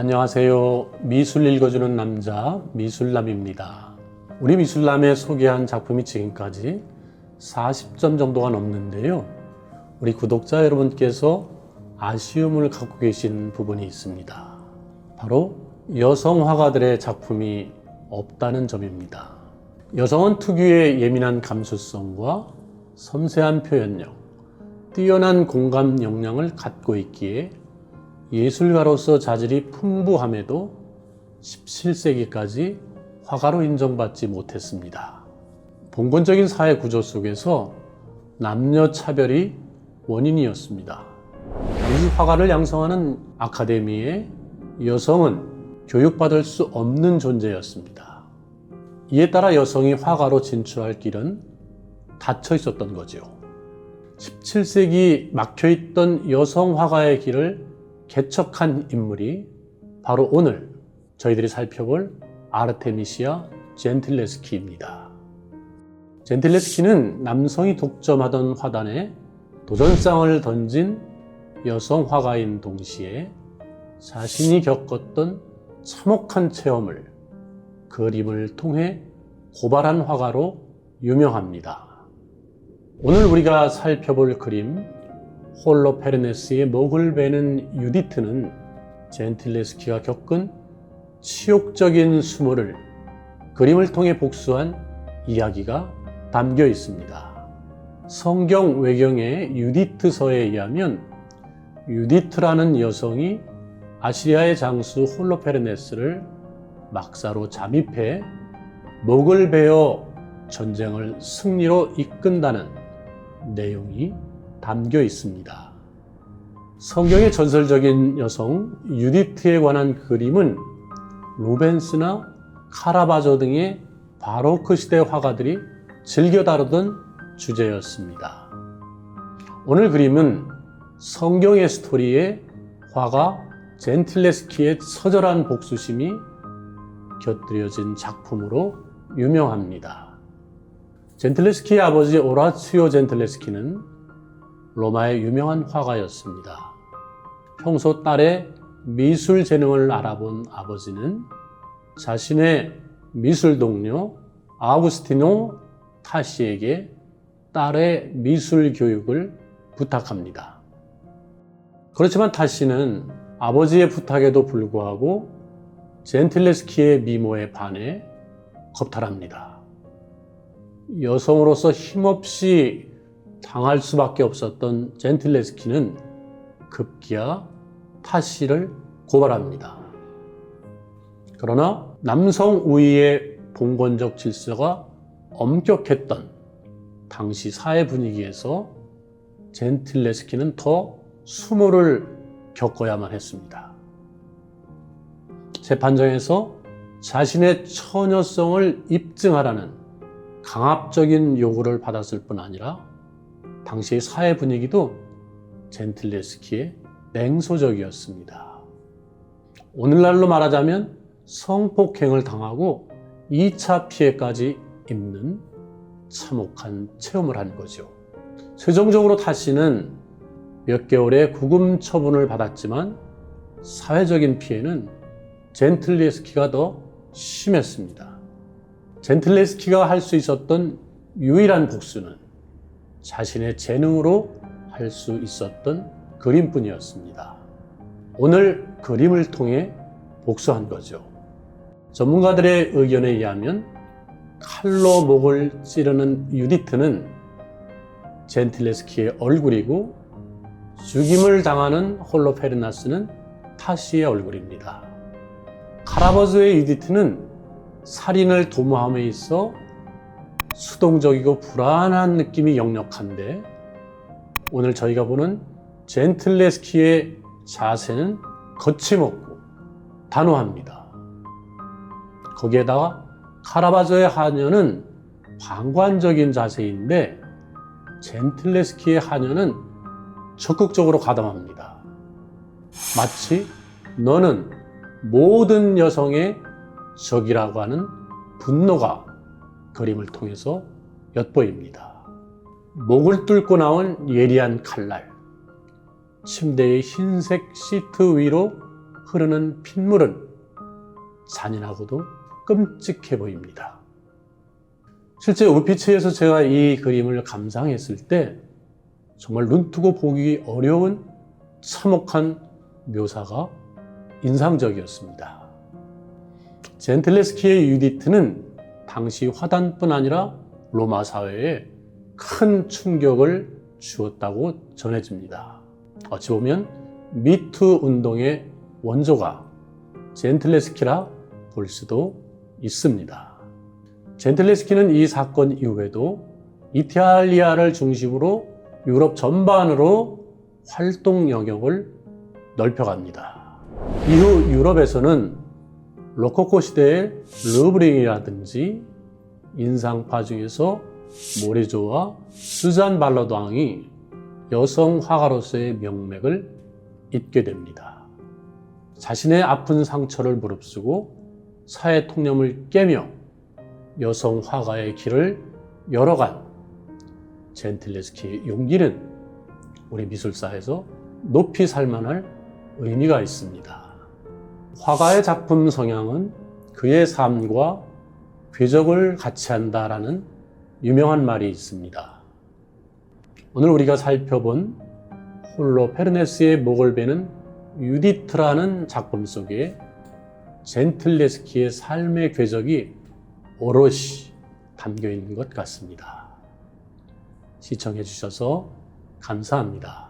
안녕하세요. 미술 읽어주는 남자 미술남입니다. 우리 미술남에 소개한 작품이 지금까지 40점 정도가 넘는데요. 우리 구독자 여러분께서 아쉬움을 갖고 계신 부분이 있습니다. 바로 여성 화가들의 작품이 없다는 점입니다. 여성은 특유의 예민한 감수성과 섬세한 표현력, 뛰어난 공감 역량을 갖고 있기에 예술가로서 자질이 풍부함에도 17세기까지 화가로 인정받지 못했습니다. 봉건적인 사회 구조 속에서 남녀 차별이 원인이었습니다. 이 화가를 양성하는 아카데미에 여성은 교육받을 수 없는 존재였습니다. 이에 따라 여성이 화가로 진출할 길은 닫혀 있었던 거죠. 17세기 막혀 있던 여성 화가의 길을 개척한 인물이 바로 오늘 저희들이 살펴볼 아르테미시아 젠틀레스키입니다. 젠틀레스키는 남성이 독점하던 화단에 도전장을 던진 여성 화가인 동시에 자신이 겪었던 참혹한 체험을 그림을 통해 고발한 화가로 유명합니다. 오늘 우리가 살펴볼 그림 홀로 페르네스의 목을 베는 유디트는 젠틸레스키가 겪은 치욕적인 수모를 그림을 통해 복수한 이야기가 담겨 있습니다. 성경 외경의 유디트서에 의하면 유디트라는 여성이 아시리아의 장수 홀로페르네스를 막사로 잠입해 목을 베어 전쟁을 승리로 이끈다는 내용이 담겨 있습니다. 성경의 전설적인 여성 유디트에 관한 그림은 루벤스나 카라바조 등의 바로크 시대 화가들이 즐겨 다루던 주제였습니다. 오늘 그림은 성경의 스토리에 화가 젠틀레스키의 처절한 복수심이 곁들여진 작품으로 유명합니다. 젠틀레스키의 아버지 오라치오 젠틀레스키는 로마의 유명한 화가였습니다. 평소 딸의 미술 재능을 알아본 아버지는 자신의 미술 동료 아우구스티노 타시에게 딸의 미술 교육을 부탁합니다. 그렇지만 타시는 아버지의 부탁에도 불구하고 젠틀레스키의 미모에 반해 겁탈합니다. 여성으로서 힘없이 당할 수밖에 없었던 젠틀레스키는 급기야 타시를 고발합니다. 그러나 남성 우위의 봉건적 질서가 엄격했던 당시 사회 분위기에서 젠틀레스키는 더 수모를 겪어야만 했습니다. 재판정에서 자신의 처녀성을 입증하라는 강압적인 요구를 받았을 뿐 아니라 당시의 사회 분위기도 젠틀레스키의 냉소적이었습니다. 오늘날로 말하자면 성폭행을 당하고 2차 피해까지 입는 참혹한 체험을 한 거죠. 최종적으로 타시는 몇 개월의 구금 처분을 받았지만 사회적인 피해는 젠틀레스키가 더 심했습니다. 젠틀레스키가 할 수 있었던 유일한 복수는 자신의 재능으로 할 수 있었던 그림뿐이었습니다. 오늘 그림을 통해 복수한 거죠. 전문가들의 의견에 의하면 칼로 목을 찌르는 유디트는 젠틀레스키의 얼굴이고 죽임을 당하는 홀로페르나스는 타시의 얼굴입니다. 카라버즈의 유디트는 살인을 도모함에 있어 수동적이고 불안한 느낌이 역력한데 오늘 저희가 보는 젠틀레스키의 자세는 거침없고 단호합니다. 거기에다가 카라바조의 하녀는 방관적인 자세인데 젠틀레스키의 하녀는 적극적으로 가담합니다. 마치 너는 모든 여성의 적이라고 하는 분노가 그림을 통해서 엿보입니다. 목을 뚫고 나온 예리한 칼날, 침대의 흰색 시트 위로 흐르는 핏물은 잔인하고도 끔찍해 보입니다. 실제 오피치에서 제가 이 그림을 감상했을 때 정말 눈뜨고 보기 어려운 참혹한 묘사가 인상적이었습니다. 젠틀레스키의 유디트는 당시 화단뿐 아니라 로마 사회에 큰 충격을 주었다고 전해집니다. 어찌 보면 미투 운동의 원조가 젠틀레스키라 볼 수도 있습니다. 젠틀레스키는 이 사건 이후에도 이탈리아를 중심으로 유럽 전반으로 활동 영역을 넓혀갑니다. 이후 유럽에서는 로코코 시대의 르브링이라든지 인상파 중에서 모리조와 수잔 발러당이 여성 화가로서의 명맥을 잇게 됩니다. 자신의 아픈 상처를 무릅쓰고 사회 통념을 깨며 여성 화가의 길을 열어간 젠틀레스키의 용기는 우리 미술사에서 높이 살만할 의미가 있습니다. 화가의 작품 성향은 그의 삶과 궤적을 같이 한다라는 유명한 말이 있습니다. 오늘 우리가 살펴본 홀로 페르네스의 목을 베는 유디트라는 작품 속에 젠틀레스키의 삶의 궤적이 오롯이 담겨 있는 것 같습니다. 시청해 주셔서 감사합니다.